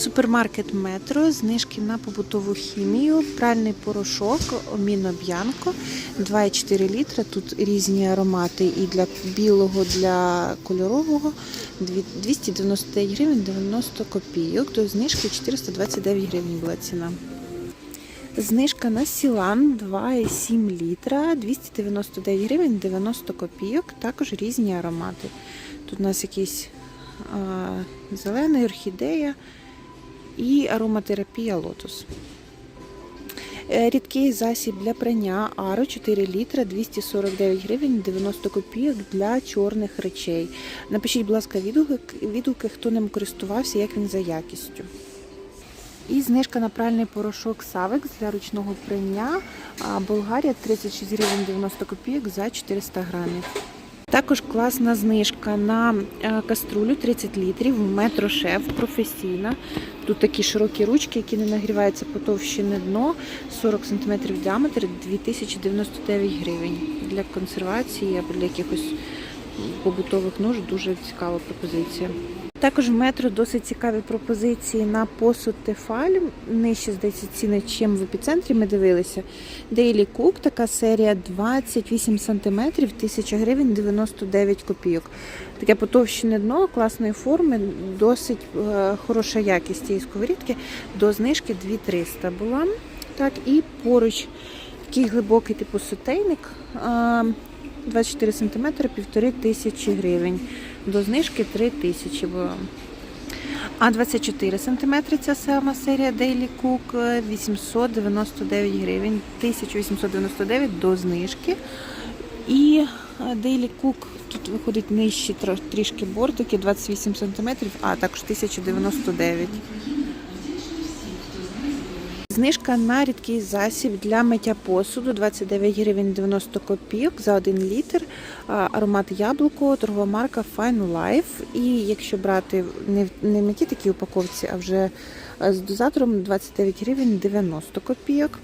Супермаркет Метро, знижки на побутову хімію, пральний порошок, Оміно Б'янко, 2,4 літра. Тут різні аромати і для білого, для кольорового. 299 гривень 90 копійок. До знижки 429 гривень була ціна. Знижка на Сілан 2,7 літра, 299 гривень 90 копійок. Також різні аромати. Тут у нас якийсь а, зелений орхідея і ароматерапія лотос. Е, Рідкий засіб для прання Аро 4 літра 249 гривень 90 копійок для чорних речей. Напишіть, будь ласка, відгуки, хто ним користувався, як він за якістю. І знижка на пральний порошок Савекс для ручного прання Болгарія 36 гривень 90 копійок за 400 грамів. Також класна знижка на е, каструлю 30 літрів, метрошеф професійна. Тут такі широкі ручки, які не нагріваються потовщене дно, 40 см діаметр, 2099 гривень. Для консервації або для якихось побутових нужд дуже цікава пропозиція. Також в метро досить цікаві пропозиції на посуд Тефаль. Нижче, здається, ціни, чим в епіцентрі ми дивилися. Daily Cook, така серія 28 см, 1000 гривень 99 копійок. Таке потовщене дно класної форми, досить е, хороша якість цієї сковорідки. До знижки 2300 була. Так, і поруч такий глибокий типу сотейник. е, 24 см, 1500 гривень. До знижки 3 тисячі було. А 24 см ця сама серія Daily Cook е, 899 гривень, 1899 до знижки. І е, Daily Cook тут виходить нижчі трішки бортики, 28 см, а також 1099. Знижка на рідкий засіб для миття посуду 29 гривень 90 копійок за 1 літр. Аромат яблуко, торгова марка Fine Life. І якщо брати не, в- в такій упаковці, а вже е, з дозатором 29 гривень 90 копійок.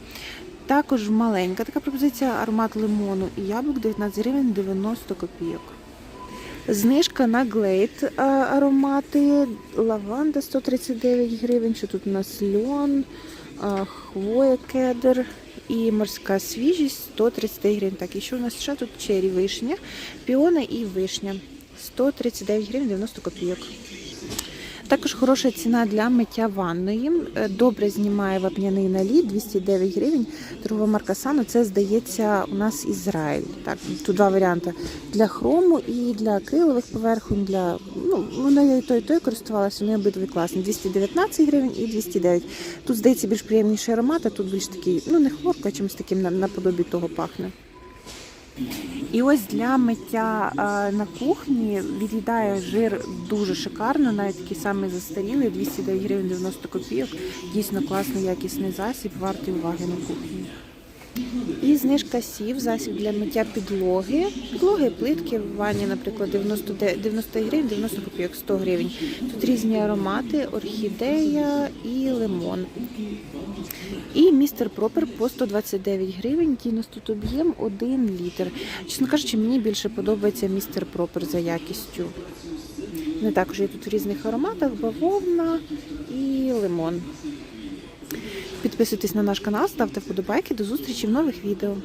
Також маленька така пропозиція аромат лимону і яблук 19 гривень 90 копійок. Знижка на глейд аромати. Лаванда 139 гривень. Що тут у нас льон, хвоя кедр і морська свіжість 139 гривень. Так, і що у нас ще тут чері вишня, піона і вишня 139 гривень 90 копійок. Також хороша ціна для миття ванної. Е, Добре знімає вапняний наліт 209 гривень. Торгова марка Сано. Це здається у нас Ізраїль. Так, тут два варіанти для хрому і для акрилових поверхонь. Для ну вона я і той, і той користувалася. Вони обидві класні. 219 гривень і 209. Тут здається більш приємніший аромат, а тут більш такий, ну не хлорка, а чимось таким наподобі того пахне. І ось для миття на кухні від'їдає жир дуже шикарно, навіть такий самий застарілий, 209 гривень 90 копійок. Дійсно класний якісний засіб, вартий уваги на кухні. І знижка сів, засіб для миття підлоги. Підлоги, плитки в ванні, наприклад, 90, 90 гривень, 90 копійок, 100 гривень. Тут різні аромати, орхідея і лимон. І містер Пропер по 129 гривень. Який тут об'єм 1 літр. Чесно кажучи, мені більше подобається містер Пропер за якістю. Не також є тут в різних ароматах, бавовна і лимон. Підписуйтесь на наш канал, ставте вподобайки. До зустрічі в нових відео.